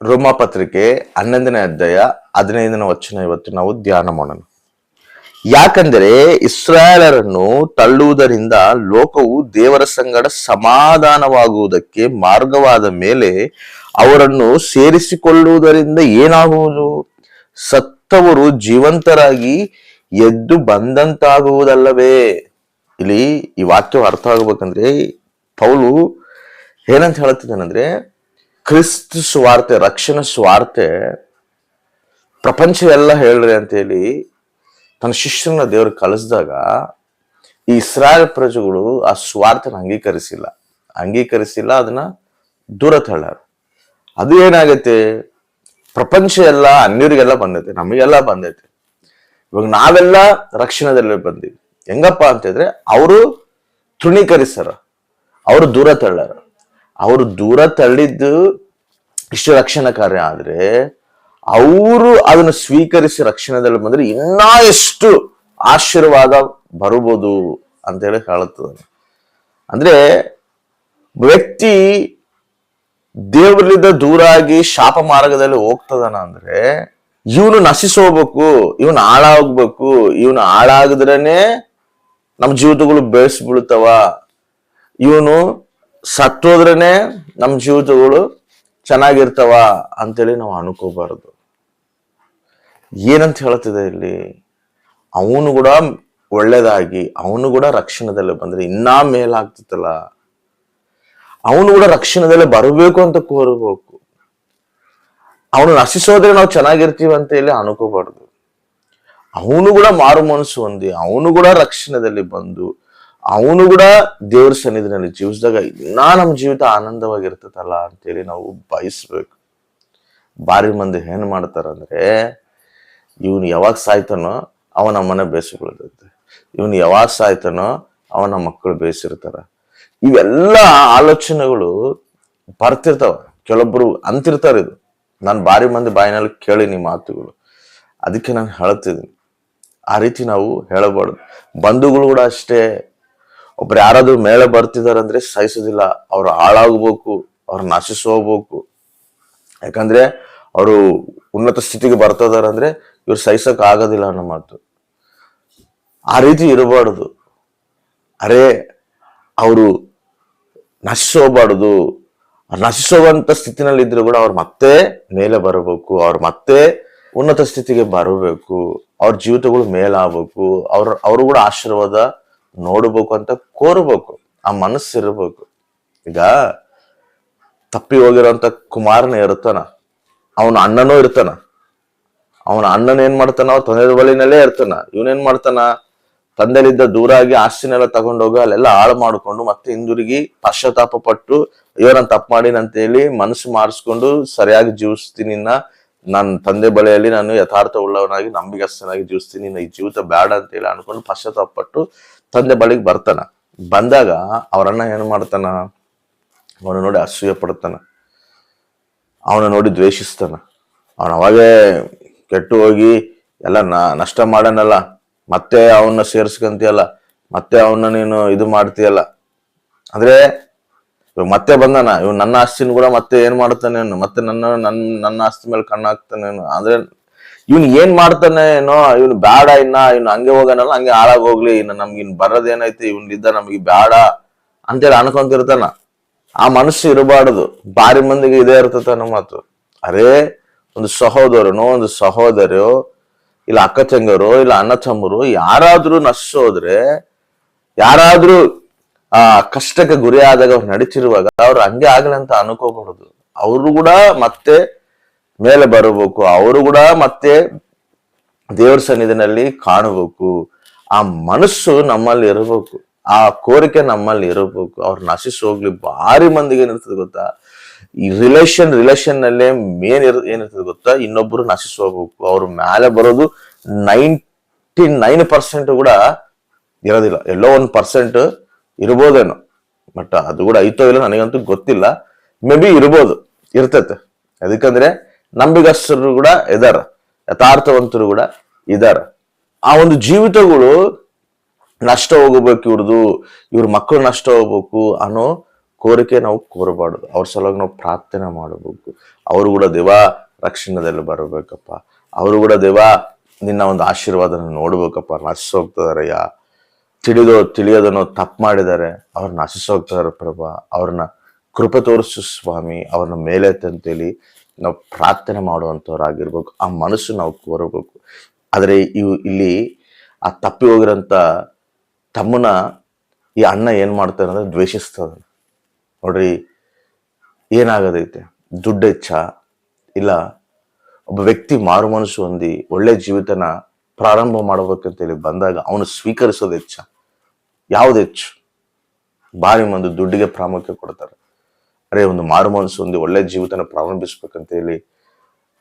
ರೋಮಾಪತ್ರಿಕೆ ಹನ್ನೊಂದನೇ ಅಧ್ಯಾಯ ಹದಿನೈದನೇ ವಚನ ಇವತ್ತು ನಾವು ಧ್ಯಾನ ಮಾಡೋಣ. ಯಾಕಂದರೆ ಇಸ್ರಾಯೇಲರನ್ನು ತಳ್ಳುವುದರಿಂದ ಲೋಕವು ದೇವರ ಸಂಗಡ ಸಮಾಧಾನವಾಗುವುದಕ್ಕೆ ಮಾರ್ಗವಾದ ಮೇಲೆ ಅವರನ್ನು ಸೇರಿಸಿಕೊಳ್ಳುವುದರಿಂದ ಏನಾಗುವುದು? ಸತ್ತವರು ಜೀವಂತರಾಗಿ ಎದ್ದು ಬಂದಂತಾಗುವುದಲ್ಲವೇ? ಇಲ್ಲಿ ಈ ವಾಕ್ಯವು ಅರ್ಥ ಆಗಬೇಕಂದ್ರೆ ಪೌಲು ಏನಂತ ಹೇಳ್ತಿದ್ದಾನಂದ್ರೆ ಕ್ರಿಸ್ತ ಸ್ವಾರ್ತೆ, ರಕ್ಷಣಾ ಸ್ವಾರ್ತೆ ಪ್ರಪಂಚವೆಲ್ಲ ಹೇಳ್ರಿ ಅಂತೇಳಿ ತನ್ನ ಶಿಷ್ಯನ ದೇವರು ಕಳಿಸಿದಾಗ ಈ ಇಸ್ರಾಯೇಲ್ ಪ್ರಜೆಗಳು ಆ ಸ್ವಾರ್ಥನ ಅಂಗೀಕರಿಸಿಲ್ಲ. ಅಂಗೀಕರಿಸಿಲ್ಲ, ಅದನ್ನ ದೂರ ತಳ್ಳಾರ. ಅದು ಏನಾಗೈತೆ? ಪ್ರಪಂಚ ಎಲ್ಲ, ಅನ್ಯರಿಗೆಲ್ಲ ಬಂದೈತೆ, ನಮಗೆಲ್ಲ ಬಂದೈತೆ. ಇವಾಗ ನಾವೆಲ್ಲ ರಕ್ಷಣದಲ್ಲಿ ಬಂದಿವಿ. ಹೆಂಗಪ್ಪ ಅಂತಿದ್ರೆ ಅವರು ತೃಣೀಕರಿಸರ ಅವರು ದೂರ ತಳ್ಳಾರ. ಅವರು ದೂರ ತಳ್ಳಿದ್ದು ಇಷ್ಟು ರಕ್ಷಣಾ ಕಾರ್ಯ ಆದ್ರೆ ಅವರು ಅದನ್ನು ಸ್ವೀಕರಿಸಿ ರಕ್ಷಣೆದಲ್ಲಿ ಬಂದ್ರೆ ಇನ್ನೂ ಎಷ್ಟು ಆಶೀರ್ವಾದ ಅಂತ ಹೇಳಿ ಹೇಳುತ್ತದೆ ಅಂದ್ರೆ ವ್ಯಕ್ತಿ ದೇವರಿಂದ ದೂರ ಆಗಿ ಶಾಪ ಮಾರ್ಗದಲ್ಲಿ ಹೋಗ್ತದನ ಅಂದ್ರೆ ಇವನು ನಶಿಸೋಗ್ಬೇಕು, ಇವನು ಹಾಳಾಗ್ಬೇಕು, ಇವನು ಹಾಳಾಗದ್ರೇನೆ ನಮ್ಮ ಜೀವಿತಗಳು ಬೆಳೆಸಿ ಬೀಳ್ತಾವ ಇವನು ಸತ್ತೋದ್ರೇನೆ ನಮ್ಮ ಜೀವಿತಗಳು ಚೆನ್ನಾಗಿರ್ತಾವ ಅಂತೇಳಿ ನಾವು ಅನ್ಕೋಬಾರ್ದು. ಏನಂತ ಹೇಳ್ತಿದೆ ಇಲ್ಲಿ? ಅವನು ಕೂಡ ಒಳ್ಳೇದಾಗಿ, ಅವನು ಕೂಡ ರಕ್ಷಣದಲ್ಲಿ ಬಂದ್ರೆ ಇನ್ನೂ ಮೇಲಾಗ್ತಿತ್ತಲ್ಲ ಅವನು ಕೂಡ ರಕ್ಷಣದಲ್ಲಿ ಬರಬೇಕು ಅಂತ ಕೋರಬೇಕು. ಅವನು ನಶಿಸೋದ್ರೆ ನಾವು ಚೆನ್ನಾಗಿರ್ತೀವಿ ಅಂತ ಹೇಳಿ ಅನ್ಕೋಬಾರ್ದು. ಅವನು ಕೂಡ ಮಾರು ಮನಸ್ಸು ಹೊಂದಿ, ಅವನು ಕೂಡ ರಕ್ಷಣದಲ್ಲಿ ಬಂದು ಅವನು ಕೂಡ ದೇವ್ರ ಸನ್ನಿಧಿನಲ್ಲಿ ಜೀವಿಸಿದಾಗ ಇನ್ನೂ ನಮ್ಮ ಜೀವಿತ ಆನಂದವಾಗಿರ್ತದಲ್ಲ ಅಂತೇಳಿ ನಾವು ಬಯಸ್ಬೇಕು. ಬಾರಿ ಮಂದಿ ಏನ್ ಮಾಡ್ತಾರಂದ್ರೆ ಇವನು ಯಾವಾಗ ಸಾಯ್ತಾನೋ ಅವನ ಮನೆ ಬೇಸಿಕೊಳ್ಳುತ್ತೆ. ಇವನು ಯಾವಾಗ ಸಾಯ್ತಾನೋ ಅವನ ಮಕ್ಕಳು ಬೇಯಿಸಿರ್ತಾರ ಇವೆಲ್ಲ ಆಲೋಚನೆಗಳು ಬರ್ತಿರ್ತಾವ. ಕೆಲವೊಬ್ರು ಅಂತಿರ್ತಾರ ಇದು. ನಾನು ಬಾರಿ ಮಂದಿ ಬಾಯಿನಲ್ಲಿ ಕೇಳಿನಿ ಮಾತುಗಳು. ಅದಕ್ಕೆ ನಾನು ಹೇಳ್ತಿದ್ದೀನಿ. ಆ ರೀತಿ ನಾವು ಹೇಳಬಾರ್ದು. ಬಂಧುಗಳು ಕೂಡ ಅಷ್ಟೇ ಒಬ್ರು ಯಾರಾದ್ರೂ ಮೇಲೆ ಬರ್ತಿದಾರೆ ಅಂದ್ರೆ ಸಹಿಸೋದಿಲ್ಲ. ಅವ್ರು ಹಾಳಾಗ್ಬೇಕು, ಅವ್ರು ನಶಿಸಿ ಹೋಗ್ಬೇಕು ಯಾಕಂದ್ರೆ ಅವರು ಉನ್ನತ ಸ್ಥಿತಿಗೆ ಬರ್ತದಾರ ಅಂದ್ರೆ ಇವ್ರು ಸಹಿಸಕ್ ಆಗೋದಿಲ್ಲ ಅನ್ನೋ ಮಾತು. ಆ ರೀತಿ ಇರಬಾರ್ದು. ಅರೆ, ಅವರು ನಶಿಸೋಬಾರ್ದು ನಶಿಸುವಂತ ಸ್ಥಿತಿನಲ್ಲಿ ಇದ್ರು ಕೂಡ ಅವ್ರು ಮತ್ತೆ ಮೇಲೆ ಬರಬೇಕು, ಅವ್ರು ಮತ್ತೆ ಉನ್ನತ ಸ್ಥಿತಿಗೆ ಬರಬೇಕು, ಅವ್ರ ಜೀವಿತಗಳು ಮೇಲಾಗಬೇಕು, ಅವ್ರ ಅವರು ಕೂಡ ಆಶೀರ್ವಾದ ನೋಡ್ಬೇಕು ಅಂತ ಕೋರಬೇಕು. ಆ ಮನಸ್ಸು ಇರಬೇಕು. ಈಗ ತಪ್ಪಿ ಹೋಗಿರೋಂತ ಕುಮಾರನ ಇರ್ತಾನ ಅವನ ಅಣ್ಣನೂ ಇರ್ತಾನ. ಅವನ ಅಣ್ಣನ ಏನ್ ಮಾಡ್ತಾನ ತಂದೆ ಬಳಿನಲ್ಲೇ ಇರ್ತಾನ. ಇವನೇನ್ ಮಾಡ್ತಾನ? ತಂದೆಲಿದ್ದ ದೂರ ಆಗಿ ಆಸ್ತಿನೆಲ್ಲ ತಗೊಂಡೋಗಿ ಅಲ್ಲೆಲ್ಲ ಹಾಳು ಮಾಡ್ಕೊಂಡು ಮತ್ತೆ ಹಿಂದಿರುಗಿ ಪಶ್ಚಾತ್ತಾಪ ಪಟ್ಟು, ಅಯ್ಯೋ ನಾನು ತಪ್ಪು ಮಾಡೀನಿ ಹೇಳಿ ಮನಸ್ಸು ಮಾರಿಸ್ಕೊಂಡು ಸರಿಯಾಗಿ ಜೀವಿಸ್ತೀನಿ ನಾನು ನನ್ನ ತಂದೆ ಬಳಿಯಲ್ಲಿ ನಾನು ಯಥಾರ್ಥ ಉಳ್ಳವನಾಗಿ ನಂಬಿಗಸ್ತನಾಗಿ ಜೀವಿಸ್ತೀನಿ ನಿನ್ನ ಈ ಜೀವಿತ ಅಂತ ಹೇಳಿ ಅನ್ಕೊಂಡು ಪಶ್ಚಾತ್ತಾಪ ಪಟ್ಟು ತಂದೆ ಬಳಿಗೆ ಬರ್ತಾನ. ಬಂದಾಗ ಅವರನ್ನ ಏನು ಮಾಡ್ತಾನ? ಅವನ ನೋಡಿ ಅಸೂಯೆ ಪಡ್ತಾನ. ಅವನ ನೋಡಿ ದ್ವೇಷಿಸ್ತಾನ. ಅವನ ಅವಾಗೇ ಕೆಟ್ಟು ಹೋಗಿ ಎಲ್ಲ ನಷ್ಟ ಮಾಡನಲ್ಲ ಮತ್ತೆ ಅವನ್ನ ಸೇರ್ಸ್ಕಂತೀಯಲ್ಲ. ಮತ್ತೆ ಅವನ್ನ ನೀನು ಇದು ಮಾಡ್ತೀಯಲ್ಲ. ಅಂದ್ರೆ ಇವಾಗ ಮತ್ತೆ ಬಂದಾನ. ಇವ್ ನನ್ನ ಆಸ್ತಿನ ಕೂಡ ಮತ್ತೆ ಏನ್ ಮಾಡ್ತಾನೆ? ಅವ್ನು? ಮತ್ತೆ ನನ್ನ ನನ್ನ ನನ್ನ ಆಸ್ತಿ ಮೇಲೆ ಕಣ್ಣು. ಅಂದ್ರೆ ಇವ್ನು ಏನ್ ಮಾಡ್ತಾನೆ ಏನೋ, ಇವ್ನು ಬೇಡ ಇನ್ನ, ಇವ್ನು ಹಂಗೆ ಹೋಗನಲ್ಲ ಹಂಗೆ ಹಾಳಾಗ ಹೋಗ್ಲಿ, ಇನ್ನು ನಮ್ಗೆ ಇನ್ ಬರೋದೇನೈತಿ ಇವ್ನಿದ್ದ ನಮ್ಗೆ ಬೇಡ ಅಂತೇಳಿ ಅನ್ಕೊಂತಿರ್ತಾನ. ಆ ಮನಸ್ಸು ಇರಬಾರ್ದು. ಬಾರಿ ಮಂದಿಗೆ ಇದೇ ಇರ್ತದ ನಮ್ಮ ಮಾತು. ಅರೇ, ಒಂದು ಸಹೋದರನೋ, ಒಂದು ಸಹೋದರಿಯೋ, ಇಲ್ಲ ಅಕ್ಕ ತಂಗರು ಇಲ್ಲ ಅಣ್ಣ ತಮ್ಮರು, ಯಾರಾದ್ರೂ ನಶಿಸೋದ್ರೆ ಯಾರಾದ್ರೂ, ಆ, ಕಷ್ಟಕ್ಕೆ ಗುರಿ ಆದಾಗ ಅವ್ರು ನಡೀತಿರುವಾಗ ಅವ್ರು ಹಂಗೆ ಆಗಲಿ ಅಂತ ಅನ್ಕೋಬಾರ್ದು. ಅವರು ಕೂಡ ಮತ್ತೆ ಮೇಲೆ ಬರಬೇಕು, ಅವರು ಕೂಡ ಮತ್ತೆ ದೇವ್ರ ಸನ್ನಿಧಿನಲ್ಲಿ ಕಾಣಬೇಕು. ಆ ಮನಸ್ಸು ನಮ್ಮಲ್ಲಿ ಇರಬೇಕು, ಆ ಕೋರಿಕೆ ನಮ್ಮಲ್ಲಿ ಇರಬೇಕು. ಅವ್ರು ನಶಿಸಿ ಹೋಗ್ಲಿ, ಭಾರಿ ಮಂದಿಗೆ ಏನಿರ್ತದೆ ಗೊತ್ತಾ? ಈ ರಿಲೇಷನ್ ರಿಲೇಷನ್ ನಲ್ಲೇ ಮೇನ್ ಇರ್, ಏನಿರ್ತದೆ ಗೊತ್ತಾ? ಇನ್ನೊಬ್ರು ನಶಿಸಿ ಹೋಗ್ಬೇಕು. ಅವ್ರ ಮೇಲೆ ಬರೋದು ನೈಂಟಿ ನೈನ್ ಪರ್ಸೆಂಟ್ ಕೂಡ ಇರೋದಿಲ್ಲ. ಎಲ್ಲೋ ಒಂದ್ ಪರ್ಸೆಂಟ್ ಇರ್ಬೋದೇನೋ. ಬಟ್ ಅದು ಕೂಡ ಐತೋ ಇಲ್ಲ ನನಗಂತೂ ಗೊತ್ತಿಲ್ಲ. ಮೇ ಬಿ ಇರ್ಬೋದು, ಇರ್ತೈತೆ. ಅದಕ್ಕಂದ್ರೆ ನಂಬಿಗಸ್ತರು ಕೂಡ ಇದಾರ, ಯಥಾರ್ಥವಂತರು ಕೂಡ ಇದಾರ. ಆ ಒಂದು ಜೀವಿತಗಳು ನಷ್ಟ ಹೋಗಬೇಕು ಇವ್ರದು, ಇವ್ರ ಮಕ್ಕಳು ನಷ್ಟ ಹೋಗ್ಬೇಕು ಅನ್ನೋ ಕೋರಿಕೆ ನಾವು ಕೋರಬಾರ್ದು. ಅವ್ರ ಸಲುವಾಗಿ ನಾವು ಪ್ರಾರ್ಥನೆ ಮಾಡಬೇಕು. ಅವರು ಕೂಡ ದೇವ ರಕ್ಷಣದಲ್ಲಿ ಬರಬೇಕಪ್ಪ. ಅವರು ಕೂಡ ದೇವ ನಿನ್ನ ಒಂದು ಆಶೀರ್ವಾದನ ನೋಡ್ಬೇಕಪ್ಪ. ನಶಿಸೋಗ್ತದಾರಯ್ಯ ತಿಳಿದೋ ತಿಳಿಯೋದನ್ನು ತಪ್ಪು ಮಾಡಿದ್ದಾರೆ. ಅವ್ರನ್ನ ನಶಿಸೋಗ್ತಾರೆ ಪ್ರಭಾ. ಅವ್ರನ್ನ ಕೃಪೆ ತೋರಿಸು ಸ್ವಾಮಿ. ಅವ್ರನ್ನ ಮೇಲೆತ್ತಂತೇಳಿ ನಾವು ಪ್ರಾರ್ಥನೆ ಮಾಡುವಂಥವ್ರಾಗಿರ್ಬೇಕು ಆ ಮನಸ್ಸು ನಾವು ಕೋರಬೇಕು. ಆದರೆ ಇವು ಇಲ್ಲಿ ಆ ತಪ್ಪಿ ಹೋಗಿರೋಂಥ ತಮ್ಮನ ಈ ಅಣ್ಣ ಏನು ಮಾಡ್ತಾರೆ ಅಂದರೆ ದ್ವೇಷಿಸ್ತದ ನೋಡ್ರಿ, ಏನಾಗದೈತೆ? ದುಡ್ಡು ಹೆಚ್ಚ ಇಲ್ಲ ಒಬ್ಬ ವ್ಯಕ್ತಿ ಮಾರು ಮನಸ್ಸು ಹೊಂದಿ ಒಳ್ಳೆ ಜೀವಿತನ ಪ್ರಾರಂಭ ಮಾಡಬೇಕಂತೇಳಿ ಬಂದಾಗ ಅವನು ಸ್ವೀಕರಿಸೋದು ಹೆಚ್ಚ ಯಾವ್ದು ಹೆಚ್ಚು ಬಾರಿ ಮಂದಿ ದುಡ್ಡಿಗೆ ಪ್ರಾಮುಖ್ಯ ಕೊಡ್ತಾರೆ. ಅರೆ, ಒಂದು ಮಾರು ಮನಸ್ಸು, ಒಂದು ಒಳ್ಳೆ ಜೀವಿತನ ಪ್ರಾರಂಭಿಸ್ಬೇಕಂತ ಹೇಳಿ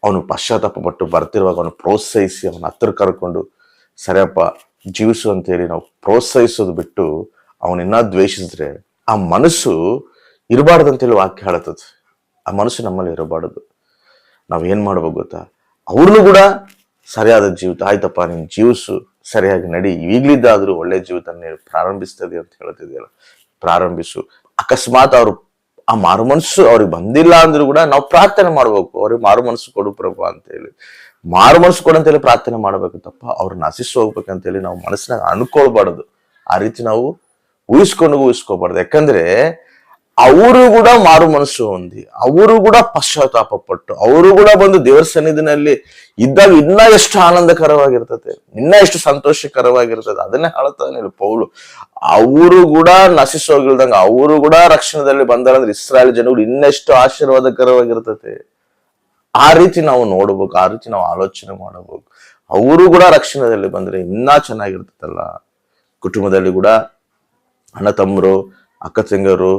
ಅವನು ಪಶ್ಚಾತ್ತಾಪ ಪಟ್ಟು ಬರ್ತಿರುವಾಗ ಅವನು ಪ್ರೋತ್ಸಾಹಿಸಿ, ಅವನ ಹತ್ರ ಕರ್ಕೊಂಡು ಸರಿಯಪ್ಪ ಜೀವಿಸು ಅಂತ ಹೇಳಿ ನಾವು ಪ್ರೋತ್ಸಾಹಿಸೋದು ಬಿಟ್ಟು ಅವನಿನ್ನ ದ್ವೇಷಿಸಿದ್ರೆ ಆ ಮನಸ್ಸು ಇರಬಾರ್ದು ಅಂತೇಳಿ ವಾಕ್ಯ ಹೇಳತ್ತದ. ಆ ಮನಸ್ಸು ನಮ್ಮಲ್ಲಿ ಇರಬಾರ್ದು. ನಾವು ಏನು ಮಾಡ್ಬೇಕು ಗೊತ್ತಾ? ಅವ್ರನ್ನೂ ಕೂಡ ಸರಿಯಾದ ಜೀವಿತ, ಆಯ್ತಪ್ಪ ನಿನ್ನ ಜೀವಿಸು, ಸರಿಯಾಗಿ ನಡಿ, ಈಗ್ಲಿದ್ದಾದ್ರೂ ಒಳ್ಳೆ ಜೀವಿತ ಪ್ರಾರಂಭಿಸ್ತದೆ ಅಂತ ಹೇಳ್ತಿದ್ಯಲ್ಲ ಪ್ರಾರಂಭಿಸು. ಅಕಸ್ಮಾತ್ ಅವ್ರು ಆ ಮಾರು ಮನಸ್ಸು ಅವ್ರಿಗೆ ಬಂದಿಲ್ಲ ಅಂದ್ರೂ ಕೂಡ ನಾವು ಪ್ರಾರ್ಥನೆ ಮಾಡ್ಬೇಕು. ಅವ್ರಿಗೆ ಮಾರು ಮನಸ್ಸು ಕೊಡು ಪ್ರಭು ಅಂತ ಹೇಳಿ. ಮಾರು ಮನಸ್ಸು ಕೊಡು ಅಂತೇಳಿ ಪ್ರಾರ್ಥನೆ ಮಾಡ್ಬೇಕು ತಪ್ಪ. ಅವ್ರನ್ನ ನಶಿಸಿ ಹೋಗ್ಬೇಕಂತೇಳಿ ನಾವು ಮನಸ್ಸಿನಾಗ ಅನ್ಕೊಳ್ಬಾರ್ದು. ಆ ರೀತಿ ನಾವು ಉಳಿಸ್ಕೊಂಡು ಉಳಿಸ್ಕೋಬಾರ್ದು ಯಾಕಂದ್ರೆ ಅವರು ಕೂಡ ಮಾರು ಮನಸ್ಸು ಹೊಂದಿ, ಅವರು ಕೂಡ ಪಶ್ಚಾತ್ತಾಪ ಪಟ್ಟು, ಅವರು ಕೂಡ ಬಂದು ದೇವರ ಸನ್ನಿಧಿನಲ್ಲಿ ಇದ್ದಾಗ ಇನ್ನ ಎಷ್ಟು ಆನಂದಕರವಾಗಿರ್ತದೆ, ಇನ್ನ ಎಷ್ಟು ಸಂತೋಷಕರವಾಗಿರ್ತದೆ, ಅದನ್ನೇ ಹೇಳ್ತಾನೆ ಪೌಲು. ಅವರು ಕೂಡ ನಶಿಸೋಗಿಲ್ದಂಗ ಅವರು ಕೂಡ ರಕ್ಷಣದಲ್ಲಿ ಬಂದಾರಂದ್ರೆ ಇಸ್ರಾಯೇಲ್ ಜನಗಳು ಇನ್ನೆಷ್ಟು ಆಶೀರ್ವಾದಕರವಾಗಿರ್ತದೆ. ಆ ರೀತಿ ನಾವು ನೋಡ್ಬೇಕು, ಆ ರೀತಿ ನಾವು ಆಲೋಚನೆ ಮಾಡಬೇಕು. ಅವರು ಕೂಡ ರಕ್ಷಣದಲ್ಲಿ ಬಂದ್ರೆ ಇನ್ನೂ ಚೆನ್ನಾಗಿರ್ತದಲ್ಲ. ಕುಟುಂಬದಲ್ಲಿ ಕೂಡ ಅಣ್ಣ ತಮ್ಮರು, ಅಕ್ಕ ತಂಗರು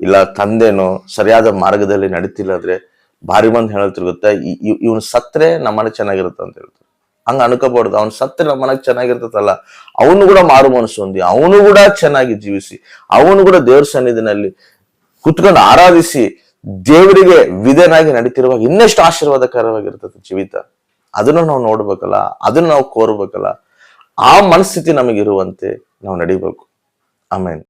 ಇಲ್ಲ ತಂದೆನೋ ಸರಿಯಾದ ಮಾರ್ಗದಲ್ಲಿ ನಡೀತಿಲ್ಲ ಅಂದ್ರೆ ಭಾರಿ ಮಂದಿ ಹೇಳ್ತಿರ್ ಗೊತ್ತಾ ಇವನು ಸತ್ರೆ ನಮ್ಮನೆ ಚೆನ್ನಾಗಿರುತ್ತೆ ಅಂತ ಹೇಳ್ತಾರೆ. ಹಂಗ ಅನ್ಕೋಬಾರ್ದು. ಅವ್ನ ಸತ್ರೆ ನಮ್ಮನೆ ಚೆನ್ನಾಗಿರ್ತದಲ್ಲ, ಅವನು ಕೂಡ ಮಾರು ಮನಸ್ಸು ಹೊಂದಿ, ಅವನು ಕೂಡ ಚೆನ್ನಾಗಿ ಜೀವಿಸಿ, ಅವನು ಕೂಡ ದೇವ್ರ ಸನ್ನಿಧಿನಲ್ಲಿ ಕುತ್ಕೊಂಡು ಆರಾಧಿಸಿ ದೇವರಿಗೆ ವಿಧನಾಗಿ ನಡೀತಿರುವಾಗ ಇನ್ನೆಷ್ಟು ಆಶೀರ್ವಾದಕರವಾಗಿರ್ತದೆ ಜೀವಿತ. ಅದನ್ನು ನಾವು ನೋಡ್ಬೇಕಲ್ಲ, ಅದನ್ನು ನಾವು ಕೋರ್ಬೇಕಲ್ಲ, ಆ ಮನಸ್ಥಿತಿ ನಮಗಿರುವಂತೆ ನಾವು ನಡಿಬೇಕು. ಆಮೇಲೆ